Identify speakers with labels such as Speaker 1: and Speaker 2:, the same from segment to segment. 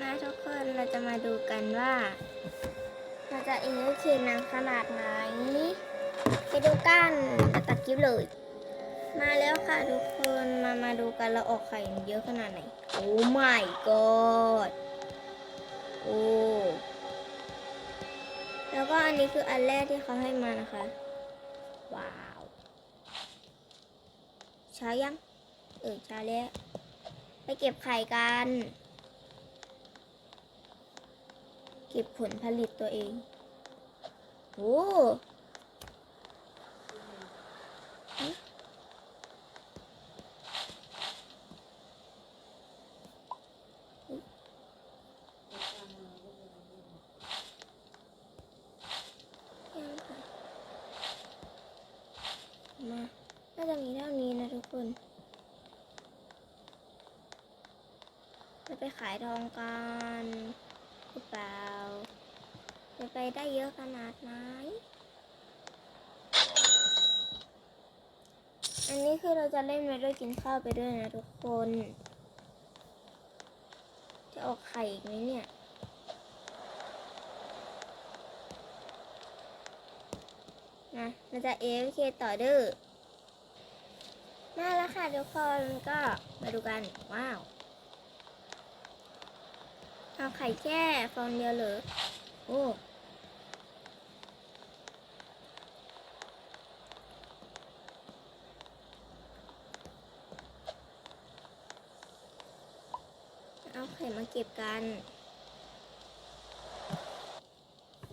Speaker 1: มาทุกคนเราจะมาดูกันว่า เราจะเอฟเคนางขนาดไหนไปดูกันจะตัดคลิปเลย มาแล้วค่ะทุกคนมามาดูกันเราออกไข่เยอะขนาดไหน โอ้ my god โอ้แล้วก็อันนี้คืออันแรกที่เขาให้มานะคะ ว้าวช้ายังเออช้าแล้ว ไปเก็บไข่กัน เก็บผลผลิตตัวเองโอ้หึหึยังค่ะมาน่าจะมีเท่านี้นะทุกคนจะไปขายทองกัน หรือเปล่าจะไปได้เยอะขนาดไหนอันนี้คือเราจะเล่นไปด้วยกินข้าวไปด้วยนะทุกคน จะออกไข่อีกไหมเนี่ยนะเราจะ AFK ต่อเด้อมาแล้วค่ะทุกคนก็มาดูกัน ว้าว เอาไข่แค่ฟองเดียวเหรอ โอ้เอาไข่มาเก็บกัน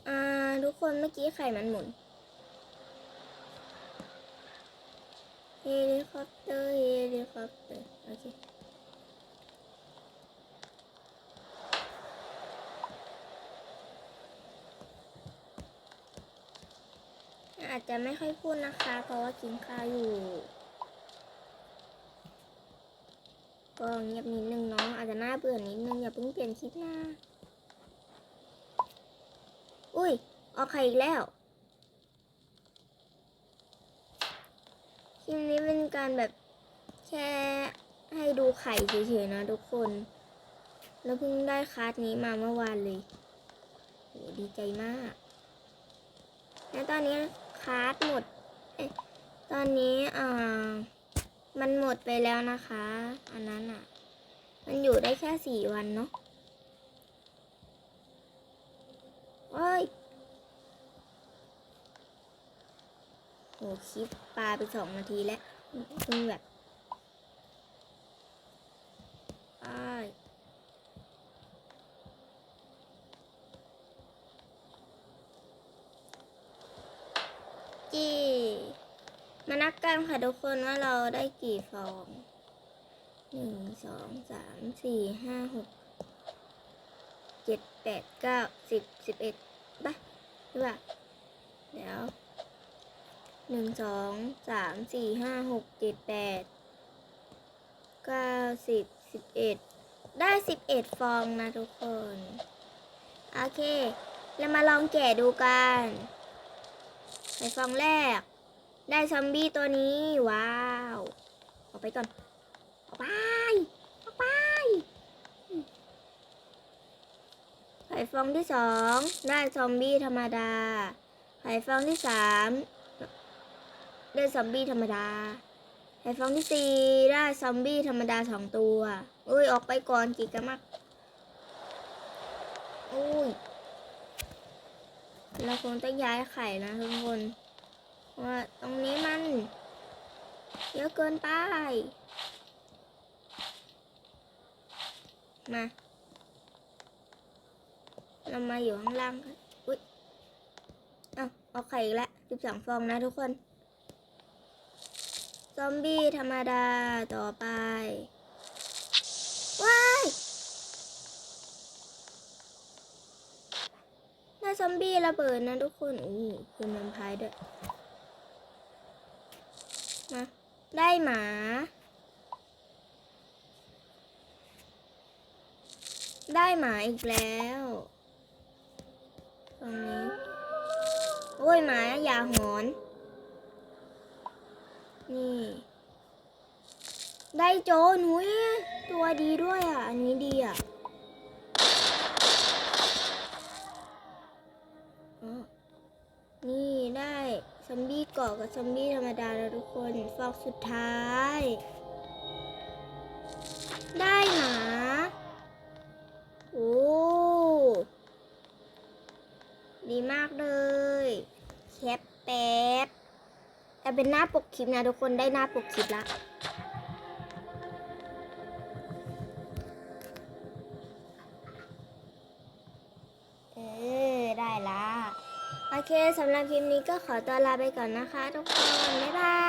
Speaker 1: อ่า ทุกคนเมื่อกี้ไข่มันหมุน เฮลิคอปเตอร์ เฮลิคอปเตอร์ โอเค อาจจะไม่ค่อยพูดนะคะ เพราะว่ากินข้าวอยู่ ก็เงียบนิดนึงเนาะอาจจะน่าเบื่อนิดนึงอย่าเพิ่งเปลี่ยนคลิปนะอุ้ยออกไข่อีกแล้วคลิปนี้เป็นการแบบแค่ให้ดูไข่เฉยๆนะทุกคนแล้วเพิ่งได้คาร์ดนี้มาเมื่อวานเลยโหดีใจมาก แล้วตอนนี้าร์ดหมดเอ๊ะตอนนี้อ่ามันหมดไปแล้วนะคะ อันนั้นอะ มันอยู่ได้แค่สี่วันเนาะโอ้ยโหคลิปปลาไปสองนาทีแล้วมึงแบบอ้ายจี มานับกันค่ะทุกคนว่าเราได้กี่ฟองหนึ่งสองสามสี่ห้าหกเจ็ดแปดเก้าสิบสิบเอ็ดปะหรือเปล่าเดี๋ยวหนึ่งสองสามสี่ห้าหกเจ็ดแปดเก้าสิบสิบเอ็ดได้สิบเอ็ดฟองนะทุกคน โอเค เรามาลองแกะดูกันในฟองแรก ได้ซอมบี้ตัวนี้ว้าว ออกไปก่อน ออกไป ออกไป ไข่ฟองที่สองได้ซอมบี้ธรรมดา ไข่ฟองที่สามได้ซอมบี้ธรรมดา ไข่ฟองที่สี่ได้ซอมบี้ธรรมดาสองตัวอุ้ยออกไปก่อนกิกะมักอุ้ยเราคงต้องย้ายไข่นะทุกคน ว่าตรงนี้มัน เยอะเกินไป มา เรามาอยู่ข้างล่างอุ้ยเอาเอาไข่อีกล้วสิบสองฟองนะทุกคน ซอมบี้ธรรมดาต่อไป ว้ายได้ซอมบี้ระเบิดนะทุกคนอู้คือมันพายด้วย นะได้หมา ได้หมาอีกแล้วตรงนี้โอ้ยหมาอย่าหอน นี่ ได้โจหนุยตัวดีด้วยอะ อันนี้ดีอะนี่ได้ ซอมบี้เกาะกับซอมบี้ธรรมดาแล้วทุกคนฟอกสุดท้าย ได้หมาโอ้ดีมากเลยแคปแป๊บแต่เป็นหน้าปกคลิปนะทุกคนได้หน้าปกคลิปละ เคสำหรับคลิปนี้ก็ขอตัวลาไปก่อนนะคะ ทุกคน บ๊ายบาย